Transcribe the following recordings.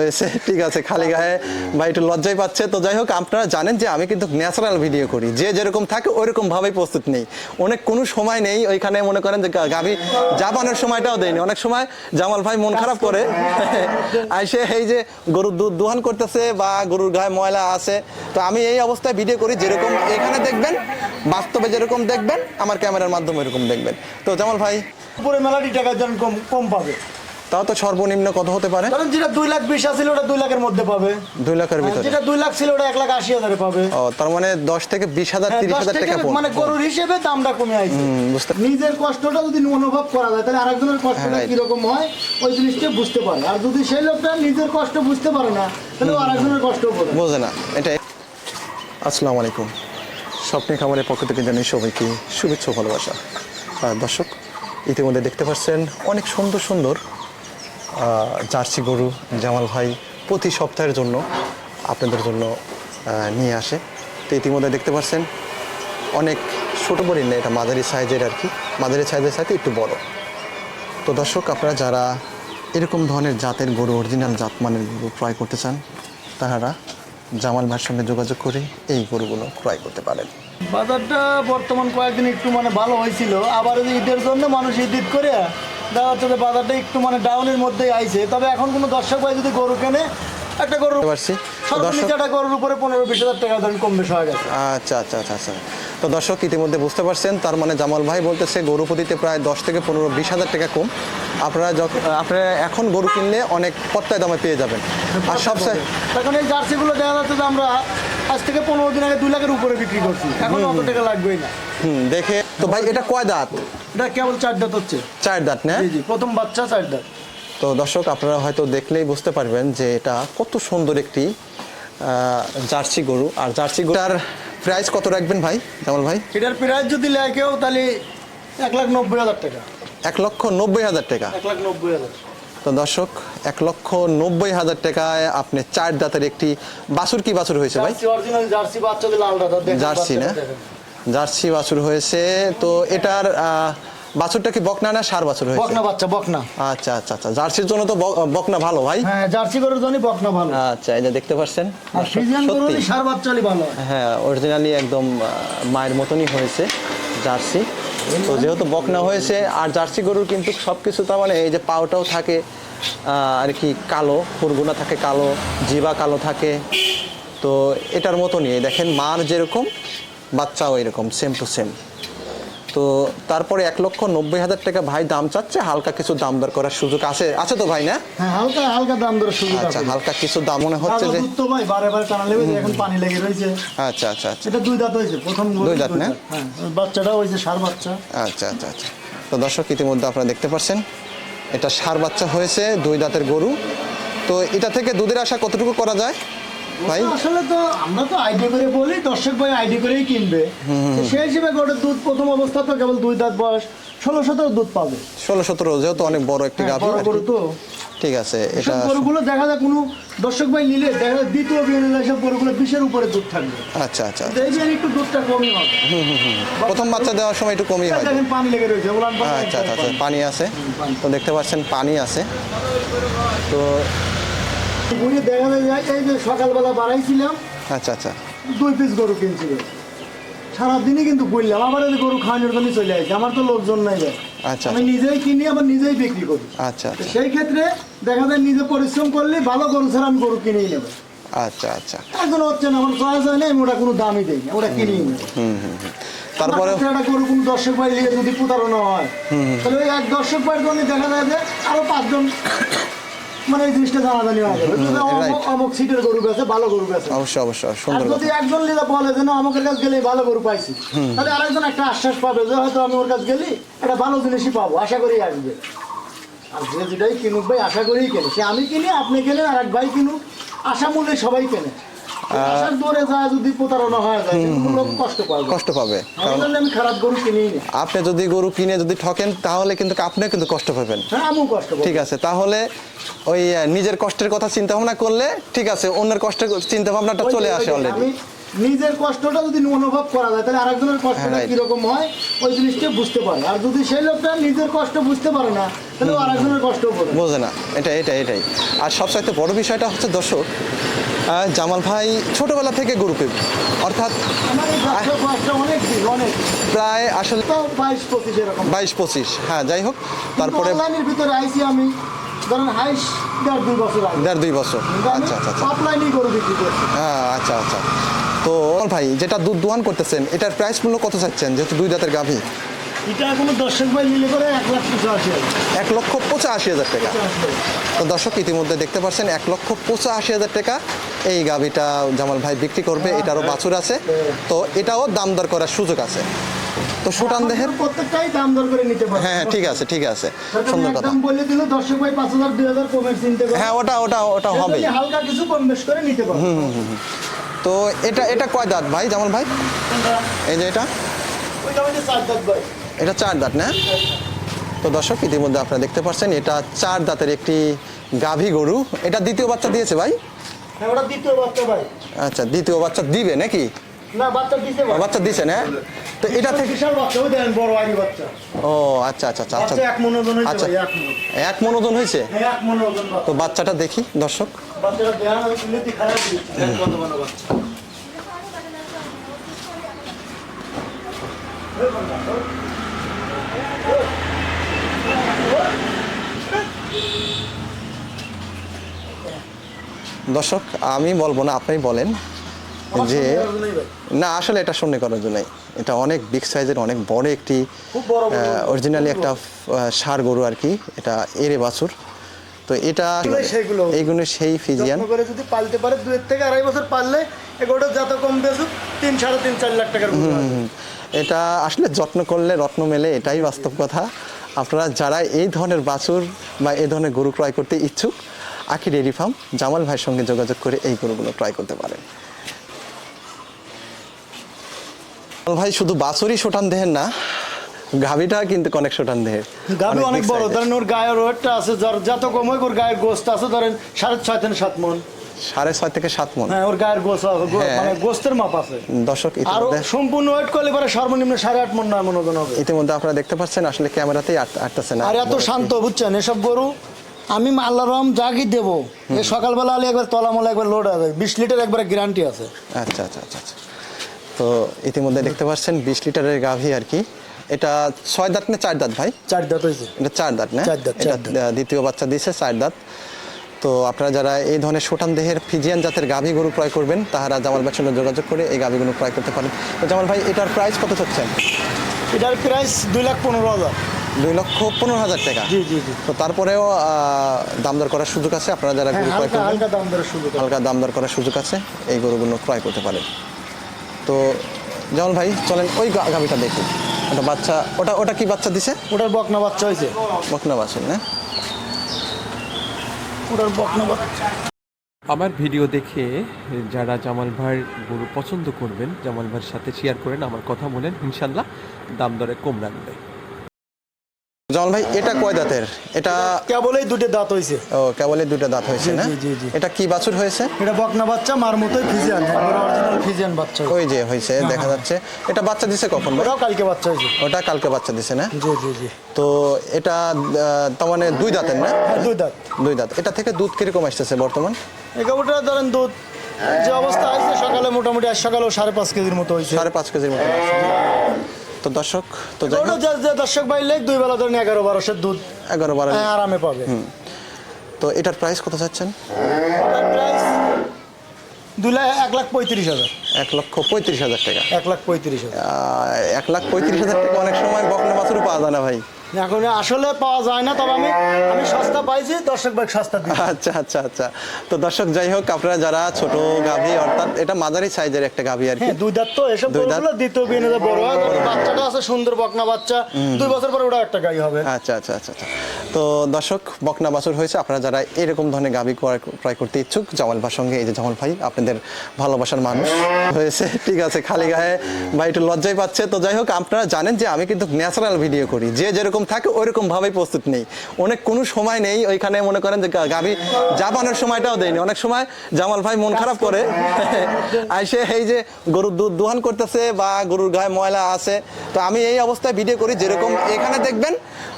হয়েছে ঠিক আছে খালি গায়ে ভাই একটু লজ্জাই পাচ্ছে। তো যাই হোক আপনারা জানেন যে আমি কিন্তু ন্যাচারাল ভিডিও করি। যে যেরকম থাকে ওইরকম ভাবেই প্রস্তুত নেই। অনেক কোনো সময় নেই ওইখানে মনে করেন যে গাভী জাপানের সময়টাও দেয়নি অনেক সময় জামাল ভাই মন খারাপ করে। আইসে এই যে গরুর দুধ দোহান করতেছে বা গরুর গায়ে ময়লা আছে। তো আমি এই অবস্থায় ভিডিও করি যেরকম এখানে দেখবেন বাস্তবে যেরকম দেখবেন আমার ক্যামেরার মাধ্যমে এরকম দেখবেন। তো জামাল ভাই উপরে মেলাটি টাকা যেন কম কম পাবে। তাও তো সর্বনিম্ন কত হতে পারে? কারণ যেটা দুই লাখ বিশ ছিল ওটা দুই লাখের মধ্যে পাবে। দুই লাখের ভিতরে। যেটা দুই লাখ ছিল ওটা এক লাখ আশি হাজারে পাবে। ও তার মানে দশ থেকে বিশ হাজার হ্যাঁ, তিরিশ হাজার টাকা মানে গরুর হিসেবে দামটা কমে বুঝতে নিজের কষ্টটা যদি অনুভব করা যায় তাহলে আরেকজনের কষ্টটা হ্যাঁ, কীরকম হয় ওই জিনিসটা বুঝতে পারে। আর যদি সেই লোকটা নিজের কষ্ট বুঝতে পারে না তাহলে আরেকজনের কষ্ট বোঝে না এটাই। আসসালামু আলাইকুম। স্বপ্নে খামারের পক্ষ থেকে জানাই সবাইকে শুভেচ্ছা ভালোবাসা। আর দর্শক ইতিমধ্যে দেখতে পাচ্ছেন অনেক সুন্দর সুন্দর জার্সি গরু জামাল ভাই প্রতি সপ্তাহের জন্য আপনাদের জন্য নিয়ে আসে। তো ইতিমধ্যে দেখতে পাচ্ছেন, অনেক ছোটো বড়ি না, এটা মাঝারি সাইজের আর কি। মাঝারি সাইজের সাথে একটু বড়। তো দর্শক, আপনারা যারা এরকম ধরনের জাতের গরু অরিজিনাল জাতমানের গরু ক্রয় করতে চান, তাহারা জামাল ভাইয়ের সঙ্গে যোগাযোগ করে এই গরুগুলো ক্রয় করতে পারেন। বাজারটা বর্তমান কয়েকদিন একটু মানে ভালো হয়েছিল, আবার ঈদের জন্য মানুষ ঈদ করে দেখা যাচ্ছে যে বাজারটা একটু মানে ডাউনের মধ্যেই আইছে। তবে এখন কোনো দর্শক ভাই যদি গরু কেনে একটা গরু পারছি একটা গরুর উপরে পনেরো বিশ হাজার টাকা ধরেন কম বেশি হয়ে গেছে। আচ্ছা আচ্ছা আচ্ছা আচ্ছা। তো দর্শক ইতিমধ্যে বুঝতে পারছেন তার মানে জামাল ভাই বলতেছে গরু প্রতিতে প্রায় দশ থেকে পনেরো বিশ হাজার টাকা কম। আপনারা যখন আপনারা এখন গরু কিনলে অনেক পত্তায় দামে পেয়ে যাবেন। আর সবচেয়ে এখন এই জার্সিগুলো দেখা যাচ্ছে যে আমরা আজ থেকে পনেরো দিন আগে দুই লাখের উপরে বিক্রি করছি। এখন অত টাকা লাগবেই না। হুম দেখে। তো ভাই এটা কয় দাঁত? এটা কেবল চার দাঁত হচ্ছে। চার দাঁত না? প্রথম বাচ্চা চার দাঁত। তো দর্শক আপনারা হয়তো দেখলেই বুঝতে পারবেন যে এটা কত সুন্দর একটি জার্সি গরু। আর জার্সি গরুটার প্রাইস কত রাখবেন ভাই জামাল ভাই? এটার প্রাইস যদি নেয় কেউ তাহলে এক লাখ নব্বই হাজার টাকা। এক লক্ষ নব্বই হাজার টাকা? এক লাখ নব্বই হাজার। তো দর্শক এক লক্ষ নব্বই হাজার টাকায় আপনি চার দাঁতের একটি বাছুর কি বাছুর হয়েছে ভাই? জার্সি অরিজিনাল জার্সি বাচ্চা দিলে লাল জার্সি না। জার্সি বাছুর হয়েছে। তো এটার বাছুরটা কি বকনা না সার বাছুর হয়েছে? বকনা বাচ্চা বকনা। আচ্ছা আচ্ছা আচ্ছা। জার্সির জন্য তো বক- বকনা ভালো ভাই। হ্যাঁ জার্সি গরুর জন্য বকনা ভালো। আচ্ছা এই যে দেখতে পাচ্ছেন। আর ফ্রিজিয়ান গরু সার বাচ্চা হলে ভালো। হ্যাঁ অরিজিনালি একদম মায়ের মতনই হয়েছে জার্সি। তো যেহেতু বকনা হয়েছে আর জার্সি গরুর কিন্তু সব কিছু তার মানে এই যে পাওটাও থাকে আর কি কালো ফুরগুনা থাকে কালো জিবা কালো থাকে। তো এটার মতনই দেখেন মার যেরকম বাচ্চাও এরকম সেম টু সেম তো তারপরে এক লক্ষ নব্বই হাজার টাকা ভাই দাম চাচ্ছে হালকা কিছু দাম দর করার সুযোগ আছে। আছে তো ভাই না? হ্যাঁ হালকা হালকা দাম দরের সুযোগ আচ্ছা হালকা কিছু দাম মনে হচ্ছে যে তো ভাই বারে বারে টানা লেগে এখন পানি লেগে রয়েছে। আচ্ছা আচ্ছা আচ্ছা। এটা দুই দাঁত হয়েছে প্রথম দুই দাঁত না? হ্যাঁ বাচ্চাটা হয়েছে সার বাচ্চা। আচ্ছা আচ্ছা আচ্ছা। তো দর্শক ইতিমধ্যে আপনারা দেখতে পাচ্ছেন এটা সার বাচ্চা হয়েছে দুই দাঁতের গরু। তো এটা থেকে দুধের আশা কতটুকু করা যায়? ভাই? আসলে তো আমরা তো আইডি করে বলি দর্শক ভাই আইডি করেই কিনবে। সেই হিসেবে গোটের দুধ প্রথম অবস্থা তো কেবল দুই দাঁত বয়স ষোলো সতেরো দুধ পাবে। ষোলো সতেরো যেহেতু অনেক বড় একটি হ্যাঁ, গাভী বড় গরু তো। ঠিক আছে এটা গরুগুলো দেখা যায় কোনো দর্শক ভাই নিলে দেখা যায় দ্বিতীয় বিয়ে নিলে সব গরুগুলো বিশের উপরে দুধ থাকবে। আচ্ছা আচ্ছা এই বিয়ে একটু দুধটা কমই হবে। প্রথম বাচ্চা দেওয়ার সময় একটু কমই হয়। দেখেন পানি লেগে রয়েছে পানি আচ্ছা আচ্ছা আচ্ছা পানি। আছে। তো দেখতে পাচ্ছেন পানি আছে। তো বুড়ি দেখা যায় এই যে সকালবেলা বাড়াইছিলাম আচ্ছা আচ্ছা। দুই পিস গরু কিনছিল। সারাদিনই কিন্তু বললাম আবার এই গরু খাওয়ানোর জন্য চলে আসছে আমার তো লোকজন নাই ভাই। আচ্ছা আমি নিজেই কিনি আবার নিজেই বিক্রি করি। আচ্ছা আচ্ছা। সেই ক্ষেত্রে দেখা যায় নিজে পরিশ্রম করলে ভালো গরু ছাড়া আমি গরু কিনেই নেব। আচ্ছা আচ্ছা। এখন হচ্ছে না আমার চয়েস হয় না আমি ওটা কোনো দামই দিই না ওটা কিনেই নেব। তারপরে একটা গরু কোনো দর্শক ভাই নিয়ে যদি প্রতারণা হয় তাহলে ওই এক দর্শক ভাইয়ের জন্য দেখা যায় যে আরও পাঁচজন মানে এই জিনিসটা জানাজানি হয়ে যাবে যে অমুক- সিটের গরু গেছে ভালো গরু গেছে অবশ্যই অবশ্যই সুন্দর যদি একজন লিদা বলে যে না আমাদের কাছে গেলে ভালো গরু পাইছি। তাহলে আরেকজন একটা আশ্বাস পাবে যে হয়তো আমি ওর কাছে গেলি একটা ভালো জিনিসই পাবো আশা করি আসবে। আর যে যেটাই কিনুক ভাই আশা করেই কেনে। সে আমি কিনি আপনি কেনেন আর এক ভাই কিনুক। আশা মূল্যে সবাই কেনে। হয়ে। কষ্ট পাবে। আপনি যদি গরু কিনে যদি ঠকেন তাহলে কিন্তু আপনিও কিন্তু কষ্ট পাবেন। হ্যাঁ ঠিক আছে তাহলে ওই নিজের কষ্টের কথা চিন্তা ভাবনা করলে ঠিক আছে অন্যের কষ্টের চিন্তা ভাবনাটা চলে আসে অলরেডি নিজের কষ্টটা যদি অনুভব করা যায় তাহলে আরেকজনের কষ্টটা. কীরকম হয় ওই জিনিসটা বুঝতে পারে। আর যদি সেই লোকটা নিজের কষ্ট বুঝতে পারে না তাহলে ও আরেকজনের কষ্ট বোঝে না। এটা এটা এটাই। আর সবচাইতে বড় বিষয়টা হচ্ছে দর্শক জামাল ভাই ছোটবেলা থেকে গরু পেব অর্থাৎ প্রায় আসলে বাইশ পঁচিশ হ্যাঁ যাই হোক তারপরে ভিতরে আইসি আমি ধরেন হাইস দেড় দুই বছর দেড় দুই বছর। আচ্ছা আচ্ছা আচ্ছা। অফলাইনেই গরু বিক্রি করছি। হ্যাঁ আচ্ছা আচ্ছা। তো ভাই যেটা দুধ দোয়ান করতেছেন এটার প্রাইস মূল্য কত চাচ্ছেন যেহেতু দুই দাঁতের গাভী? এটা কোনো দর্শক ভাই নিলে করে এক লাখ পঁচাশি এক লক্ষ পঁচাশি হাজার টাকা। তো দর্শক ইতিমধ্যে দেখতে পাচ্ছেন এক লক্ষ পঁচাশি হাজার টাকা এই গাভিটা জামাল ভাই বিক্রি করবে এটারও বাছুর আছে। তো এটাও দাম দর করার সুযোগ আছে। তো সুটান দেহের প্রত্যেকটাই দাম দর করে নিতে পারে হ্যাঁ হ্যাঁ ঠিক আছে ঠিক আছে। সুন্দর কথা। বলে দিল দর্শক ভাই পাঁচ হাজার দুই কমের চিনতে করে। হ্যাঁ ওটা ওটা ওটা যদি হালকা কিছু কম বেশ করে নিতে পারে তো এটা এটা কয় দাঁত ভাই যেমন ভাই? এই যে এটা? এটা চার দাঁত না? তো দর্শক ইতিমধ্যে আপনারা দেখতে পাচ্ছেন এটা চার দাঁতের একটি গাভী গরু। এটা দ্বিতীয় বাচ্চা দিয়েছে ভাই? হ্যাঁ দ্বিতীয় বাচ্চা ভাই। আচ্ছা দ্বিতীয় বাচ্চা দিবে নাকি? না বাচ্চা দিতে বাচ্চা। দিছে না? তো এটা থেকে বিশাল বাচ্চা ওই দেখেন বড় আইডি বাচ্চা। ও আচ্ছা আচ্ছা আচ্ছা আচ্ছা এক মন ওজন হয়েছে আচ্ছা। এক মন এক মন ওজন হয়েছে? হ্যাঁ এক মন ওজন তো বাচ্চাটা দেখি দর্শক। বাচ্চাটা দেখান আমি তুলে খারাপ কত বড় বাচ্চা। দর্শক আমি বলব না আপনি বলেন। যে। না আসলে এটা শূন্য করার জন্যই। এটা অনেক বিগ সাইজের অনেক বড় একটি। অরিজিনালি একটা সার গরু আর কি। এটা এরে বাছুর। তো এটা। এইগুলো সেই ফিজিয়ান। করে যদি পালতে পারে দুয়ের থেকে আড়াই বছর এগুলো যত কম বেসুক তিন সাড়ে তিন চার লাখ টাকার এটা আসলে যত্ন করলে রত্ন মেলে এটাই বাস্তব কথা। আপনারা যারা এই ধরনের বাছুর বা এই ধরনের গরু ক্রয় করতে ইচ্ছুক আখি ডেয়ারি ফার্ম জামাল ভাইয়ের সঙ্গে যোগাযোগ করে এই গরুগুলো ক্রয় করতে পারেন জামাল ভাই শুধু বাছুরই শোটান দেহের না গাভিটা কিন্তু অনেক শোটান দেহের। গাভী অনেক বড়। ধরেন ওর গায়ের ওয়েটটা আছে যার যত কম হয় ওর গায়ের গোস্ত আছে ধরেন সাড়ে ছয় থেকে সাত মন। সাড়ে ছয় থেকে সাত মন। হ্যাঁ ওর গায়ের হ্যাঁ। মানে গোস্তের মাপ আছে। দর্শক আর সম্পূর্ণ ওয়েট করলে পরে সর্বনিম্ন সাড়ে আট মন নয় মন ওজন হবে। ইতিমধ্যে আপনারা দেখতে পাচ্ছেন আসলে ক্যামেরাতেই আট- আটতেছে না। আর এত শান্ত বুঝছেন? এসব গরু আমি আল্লাহ রহম জাগি দেবো। এই সকালবেলা আলি একবার তলামলা একবার লোড হবে। বিশ লিটার একবার গ্যারান্টি আছে। আচ্ছা আচ্ছা আচ্ছা আচ্ছা। তো ইতিমধ্যে দেখতে পাচ্ছেন বিশ লিটারের গাভী আর কি। এটা ছয় দাঁত না চার দাঁত ভাই? চার দাঁত হয়েছে। এটা চার দাঁত না? এটা দ্বিতীয় বাচ্চা দিয়েছে চার দাঁত। তো আপনারা যারা এই ধরনের শোটান দেহের ফিজিয়ান জাতের গাভী গরু ক্রয় করবেন তাহারা জামাল ভাইয়ের সঙ্গে যোগাযোগ করে এই গাভীগুলো ক্রয় করতে পারেন। তো জামাল ভাই এটার প্রাইস কত চাচ্ছেন? এটার প্রাইস দুই লাখ পনেরো হাজার। দুই লক্ষ পনেরো হাজার টাকা? জি জি জি। তো তারপরেও দাম দর করার সুযোগ আছে। আপনারা যারা হ্যাঁ গরু ক্রয় করবেন হালকা দাম দরের সুযোগ হালকা দাম দর করার সুযোগ আছে। এই গরুগুলো ক্রয় করতে পারেন। তো জামাল ভাই চলেন ওই গাভিটা গাভীটা দেখি। ওটা বাচ্চা ওটা ওটা কি বাচ্চা দিছে? ওটার বকনা বাচ্চা হয়েছে বকনা বাসেন না? ওটার বকনা বাচ্চা। আমার ভিডিও দেখে যারা জামাল ভাইয়ের গরু পছন্দ করবেন জামাল ভাইয়ের সাথে শেয়ার করেন আমার কথা বলেন ইনশাল্লাহ দাম দরে কম রাখবে। জামাল ভাই এটা কয় দাঁতের? এটা কেবলই দুটো দাঁত হয়েছে ও কেবলই দুটো দাঁত হয়েছে না। এটা কি বাছুর হয়েছে? এটা বকনা বাচ্চা মার মতোই ফিজিয়ান। অরিজিনাল ফিজিয়ান বাচ্চা ওই যে হয়েছে দেখা যাচ্ছে। এটা বাচ্চা দিছে কখন? ওটাও কালকে বাচ্চা হয়েছে ওটা কালকে বাচ্চা দিছে না? জি জি জি। তো এটা তার মানে দুই দাঁতের না? হ্যাঁ, দুই দাঁত। দুই দাঁত। এটা থেকে দুধ কীরকম আসতেছে বর্তমান? এই কাপড়টা ধরেন দুধ যে অবস্থা আছে সকালে মোটামুটি আজ সকালেও সাড়ে পাঁচ কেজির মতো হয়েছে সাড়ে পাঁচ কেজির মতো। তো দর্শক তো দর্শক ভাই লেখ দুই বেলা ধরেন এগারো বারোশের দুধ। এগারো বারো। হ্যাঁ, আরামে পাবে। তো এটার প্রাইস কত চাচ্ছেন? দুই লাখ এক লাখ পঁয়ত্রিশ হাজার। এক লক্ষ পঁয়ত্রিশ হাজার টাকা। এক লাখ পঁয়ত্রিশ হাজার। এক লাখ পঁয়ত্রিশ হাজার টাকা অনেক সময় বকনা বাছুরও পাওয়া যায় না ভাই। এখন আসলে পাওয়া যায় না তবে আমি আমি সস্তা পাইছি দর্শক ভাই সস্তা দিই আচ্ছা আচ্ছা আচ্ছা। তো দর্শক যাই হোক আপনারা যারা ছোট গাভী অর্থাৎ এটা মাঝারি সাইজের একটা গাভী আর কি। হ্যাঁ দুই দাঁত তো এসব দুই দাঁত। দ্বিতীয় বিয়ে বড় হয় বাচ্চাটা আছে সুন্দর বকনা বাচ্চা দুই বছর পরে ওটা একটা গাই হবে। আচ্ছা আচ্ছা আচ্ছা আচ্ছা। তো দর্শক বকনা বাছুর হয়েছে আপনারা যারা এরকম ধরনের গাভী ক্রয় করতে ইচ্ছুক জামাল ভাইয়ের সঙ্গে এই যে জামাল ভাই আপনাদের ভালোবাসার মানুষ হয়েছে ঠিক আছে খালি গায়ে ভাই একটু লজ্জাই পাচ্ছে। তো যাই হোক আপনারা জানেন যে আমি কিন্তু ন্যাচারাল ভিডিও করি যে যেরকম থাকে ওইরকম ভাবেই প্রস্তুত নেই। অনেক কোনো সময় নেই ওইখানে মনে করেন যে গাভী জাপানের সময়টাও দেয়নি। অনেক সময় জামাল ভাই মন খারাপ করে। আইসে এই যে গরুর দুধ দোহান করতেছে বা গরুর গায়ে ময়লা আছে। তো আমি এই অবস্থায় ভিডিও করি যেরকম এখানে দেখবেন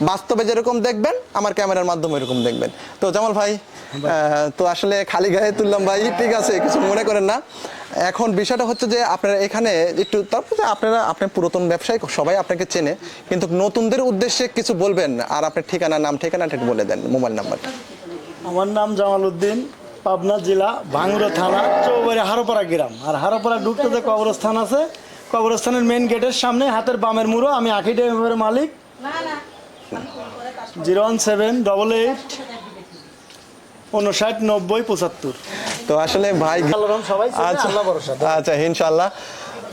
বাস্তবে যেরকম দেখবেন আমার ক্যামেরার মাধ্যমে এরকম দেখবেন। তো জামাল ভাই। আহ, তো আসলে খালি গায়ে তুললাম ভাই ঠিক আছে কিছু মনে করেন না। এখন বিষয়টা হচ্ছে যে আপনারা এখানে একটু তারপরে আপনারা আপনার পুরাতন ব্যবসায়ী, সবাই আপনাকে চেনে, কিন্তু নতুনদের উদ্দেশ্যে কিছু বলবেন আর আপনার ঠিকানা, নাম ঠিকানাটা বলে দেন, মোবাইল নাম্বারটা আমার নাম জামাল উদ্দিন, পাবনা জেলা ভাঙ্গুরা থানা চৌবাড়ি হারোপাড়া গ্রাম। আর হারোপাড়া ঢুকতে যে কবরস্থান আছে, কবরস্থানের মেন গেটের সামনে, হাতের বামের মুড়ো, আমি আখি ডেমের মালিক। Zero one seven double eight উনষাট নব্বই পঁচাত্তর। তো আসলে ভাই আচ্ছা আচ্ছা ইনশাল্লাহ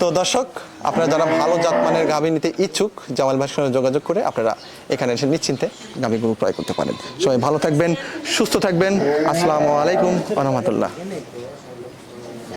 তো দর্শক আপনারা যারা ভালো জাতমানের গাভী নিতে ইচ্ছুক জামাল ভাইয়ের সঙ্গে যোগাযোগ করে আপনারা এখানে এসে নিশ্চিন্তে গাভীগুলো ক্রয় করতে পারেন। সবাই ভালো থাকবেন সুস্থ থাকবেন। আসসালামু আলাইকুম রহমতুল্লাহ।